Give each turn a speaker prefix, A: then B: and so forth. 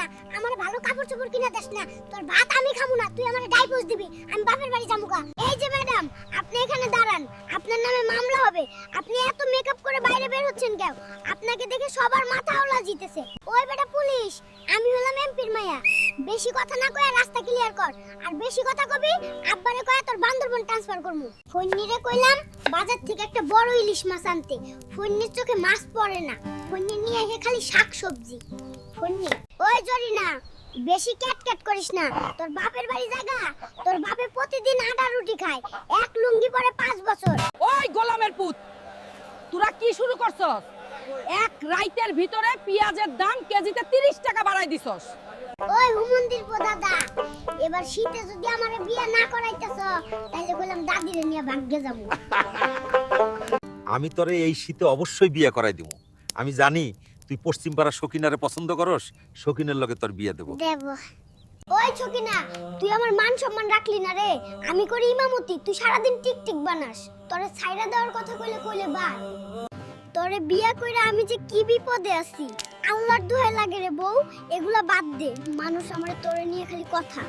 A: না তোর ভাত আমি খামু না, তুই আমার ডাইভোর্স দিবি, আমি বাপের বাড়ি যাব গা। এই যে ম্যাডাম আপনি এখানে দাঁড়ান, আপনার নামে মামলা হবে। আপনি এত মেকআপ করে বাইরে বের হচ্ছেন কেন? আপনাকে দেখে সবার মাথা ওলা জিতেছে। ওই বেটা পুলিশ, আমি হলাম এমপির মাইয়া। বেশি কথা না কয়ে রাস্তা ক্লিয়ার কর। আর বেশি কথা কবি, আব্বারে কয়ে তোর বান্দরবন ট্রান্সফার করমু। ফন্নিরে কইলাম, বাজার থেকে একটা বড় ইলিশ মাছ আনতে। ফন্নির চোখে মাছ পড়ে না। ফন্নি নিয়ে এসে খালি শাক সবজি ফন্নি ওই জরিনা বেশি ক্যাট ক্যাট করিস না। তোর বাপের বাড়ি জায়গা তোর বাপে প্রতিদিন আটা রুটি খায় এক লুঙ্গি পরে পাঁচ বছর।
B: ওই গোলামের পুত তোরা কি শুরু করছস? এক রাইতের ভিতরে পেঁয়াজের দাম কেজিতে তিরিশ টাকা বাড়াই দিছস।
A: ওই হুমন্দির পো দাদা এবার শীতে যদি আমারে বিয়ে না করাইতেছ তাহলে বললাম দাদিরে নিয়ে ভাগ্যে যাব।
C: আমি তোরে এই শীতে অবশ্যই বিয়ে করাই দিব। আমি জানি তুই পশ্চিম পাড়া শকিনারে পছন্দ করস? শকিনের লগে তোর বিয়ে দেব।
A: দেব। ওই ছকিনা তুই আমার মান সম্মান রাখলি না রে। আমি করি ইমামতি, তুই সারাদিন টিক বানাস। তোরে ছাইরা দেওয়ার কথা কইলে কইলে বা তোরে বিয়া কইরা আমি যে কি বিপদে আছি, আল্লাহর দোহাই লাগে রে বউ। এগুলা বাদ দে। মানুষ আমার তোরে নিয়ে খালি কথা।